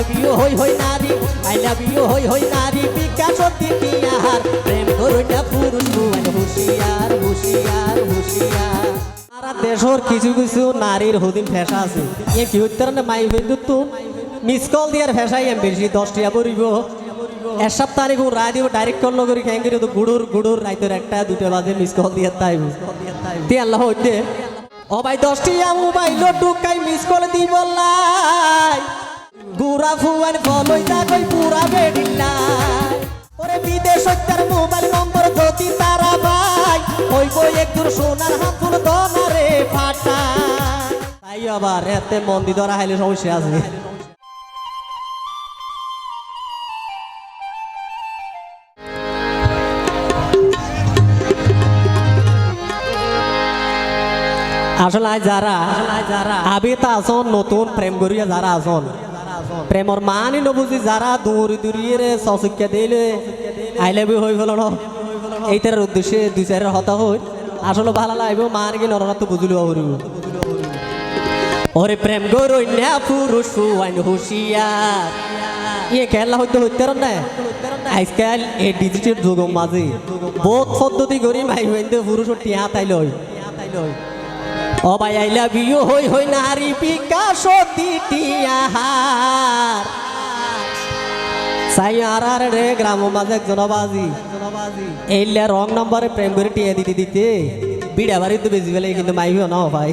Love you হই হই নারী আই লাভ ইউ হই হই নারী, বিকাশ দিতিয়ার প্রেম করুন না পুরুষ বুয়ান হুশিয়ার হুশিয়ার সারা দেশর কিছু কিছু নারীর হুদিন ফেসা আছে। এ কি না মাই তো মিস কল দিয়ার ফেসাই এম বেশি, দশটিয়া পড়িব। এক সপ্তাহ নিকু রায় দিব ডাইরেক্ট কল নগরি খেয়ে গেলে তো গুড়ুর গুড়ুর রাইতের একটা, দুটো বাজে মিস কল দিয়ে তাইব তে আল্লাহ হইতে। ও ভাই, দশটিয়া মোবাইল ঢুকাই মিস কল দিব লাই। গুড়া ফলই কই পুরা বেডিলাই ওরে বিদেশ তার মোবাইল নম্বর যদি তারা ভাই ওই একদূর সোনার হামফুল দনারে ফাটা। তাই আবার এতে মন্দি ধরা হাইলে সমস্যা আছে। আসলে যারা আবি তা আসন নতুন প্রেম করিয়া যারা আসন প্রেমর মানি নবুঝি যারা দূর দূরিয়ে রে দিলে। আই লাভ হয়ে গেল এইটার উদ্দেশ্যে দুই চারের হতা হই আসলে ভালো লাগবে মান কি নরনা তো বুঝলো হরিব ওরে প্রেম গরই না পুরুষ আইন হুশিয়ার ইয়ে খেলা হইতে হইতে না আজকাল এই ডিজিটাল যুগ মাঝে বহুত পদ্ধতি করি মাই হইতে পুরুষ টিয়া তাই লই ভাই আই লাভ ইউ হই হই নারী বিকাশ দিটিয়াহার সাই আর আর রে, গ্রাম মাঝে একজন বাজি এইলে রং নম্বরে প্রেম করে টিয়া দিতে দিতে বিড়া বাড়ি তো বেশি ফেলে, কিন্তু মাইও না ভাই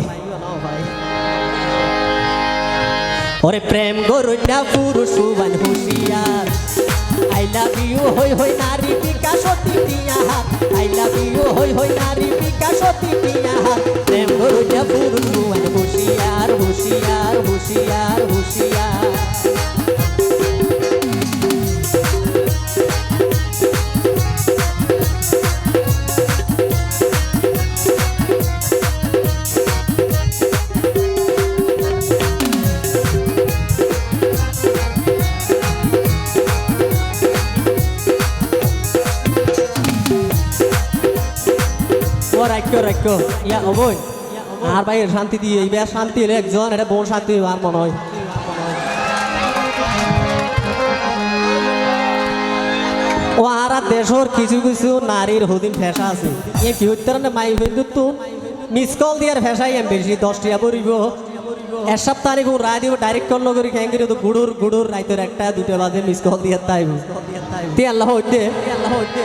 ওরে প্রেম গরুন না পুরুষ, সুবান হুশিয়ার। আই লাভ ইউ হই হই নারী বিকাশ দিটিয়াহার আই লাভ ইউ হই হই নারী বিকাশ দিটিয়াহার প্রেম সুবান হুশিয়ার হুশিয়ার হুশিয়ার। রাখ্য রাখ্য ইয়া অবই আর ভাই শান্তি দিয়ে, এই শান্তি হলে একজন, এটা বোন শান্তি আর মনে হয়। ও আর দেশর কিছু কিছু নারীর হুদিন ফেসা আছে। এ কি হইতে মাই হইতে তো মিস কল দিয়ার ফেসাই এম বেশি, দশটিয়া পড়িব। এক সপ্তাহ নিকু রায় দিব ডাইরেক্ট কল নগরি খেয়ে গেলে তো গুড়ুর গুড়ুর রাইতের একটা, দুটো বাজে মিস কল দিয়ে তাইব। তে আল্লাহ হইতে আল্লাহ হইতে।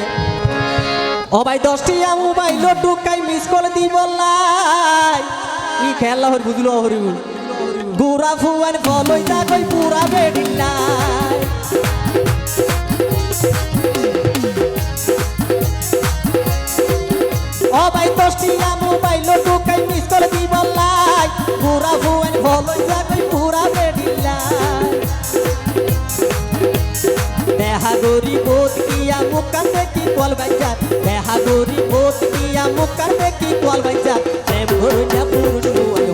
ও ভাই দশটিয়া মোবাইল কাই মিস করে দি বললাই ই খেলা হর, বুঝলো হরি। গুড়া ফুয়ান ফলই তা কই পুরা বেডিলাই দেহা গরি বোধ কিয়া মুকার দেখি কল বাইজার দেহা গরি বোধ কিয়া মুকার দেখি কল বাইজার প্রেম হইনা পুরুষ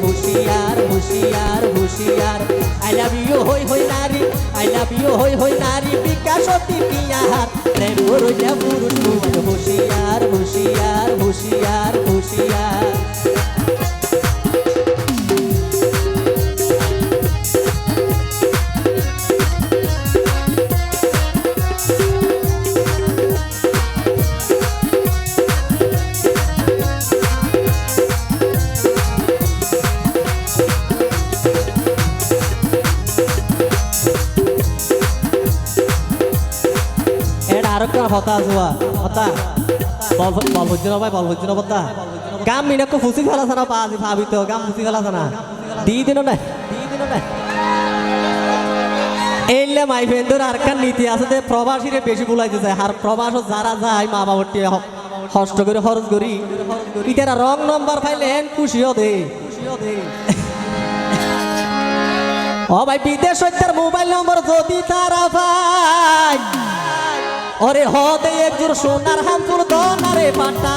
হুশিয়ার হুশিয়ার হুশিয়ার। আই লাভ ইউ হই হই, নারী। আই লাভ ইউ হই হই, নারী, বিকাশ দিতিয়ার প্রেম হইনা পুরুষ হুশিয়ার হুশিয়ার হুশিয়ার হুশিয়ার। ভাই গাম মিনাকো ফুসি ফেলাছে না পা আজি গাম ফুসি ফেলাছে না দি দিন দি এইলে মাই ফ্রেন্ডের আর নীতি আছে যে প্রবাসীরে বেশি বুলাইতে যায় আর প্রবাস যারা যায় মা বাবাটি কষ্ট করে খরচ করি ইতারা রং নম্বর পাইলেন খুশিও দে। ও ভাই, বিদেশ মোবাইল নম্বর যদি তারা ভাই ওরে হতে একজোর সোনার হামপুর দনারে পাটা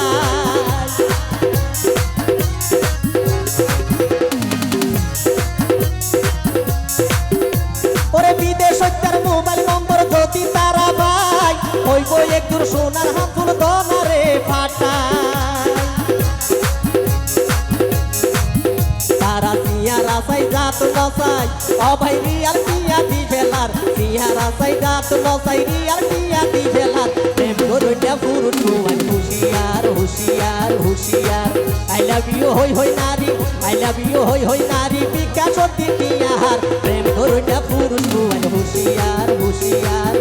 ওরে বিদেশ মোবাইল নম্বর যদি তারা ভাই ওই বই একজোর সোনার হামপুর দনারে প্রেম করুন না পুরুষ ভুবন হুশিয়ার হুশিয়ার হুশিয়ার। আই লাভ ইউ হই হই, নারী। আই লাভ ইউ হই হই, নারী, বিকাশ দিতিয়ার প্রেম করুন না পুরুষ হুশিয়ার হুশিয়ার হুশিয়ার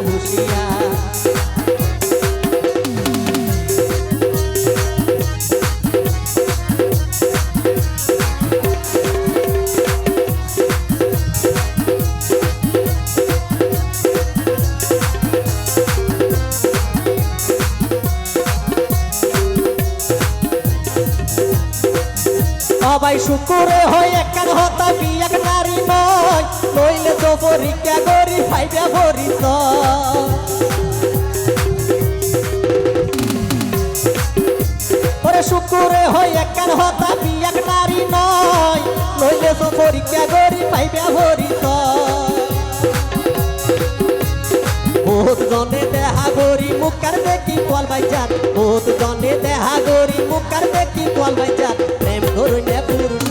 সবাই শুকুরে হয় একখান হতা বিয়াক নারী নয়। নইলে তো পরীক্ষা করি ফাইবা ওরে শুকুরে হয় একখান হতা বিয়াক নারী নয়। নইলে তো পরীক্ষা করি ফাইবা ভরিস বহুত জনে দেহা গরি মুখার দেখি কোয়াল বাইজাত। বহুত জনে দেহা গরি মুখার দেখি কোয়াল বাইজাত। প্রেম করুনে পুরুষ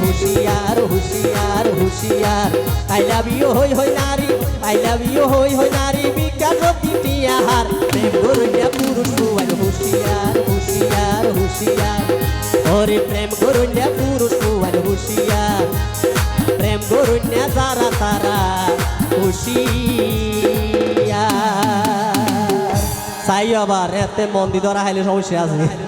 হুশিয়ার হুশিয়ার হুশিয়ার। আই লাভ ইউ, হই হই, নারী। আই লাভ ইউ, হই হই, নারী, বিকাশ দিতিয়ার প্রেম করুনে পুরুষ হুশিয়ার হুশিয়ার হুশিয়ার। ওরে প্রেম করুনে পুরুষ হুশিয়ার। প্রেম করুনে যারা তারা হুশিয়ার। আবার এতে মন্দির ধরা হাইলে সমস্যা আছে।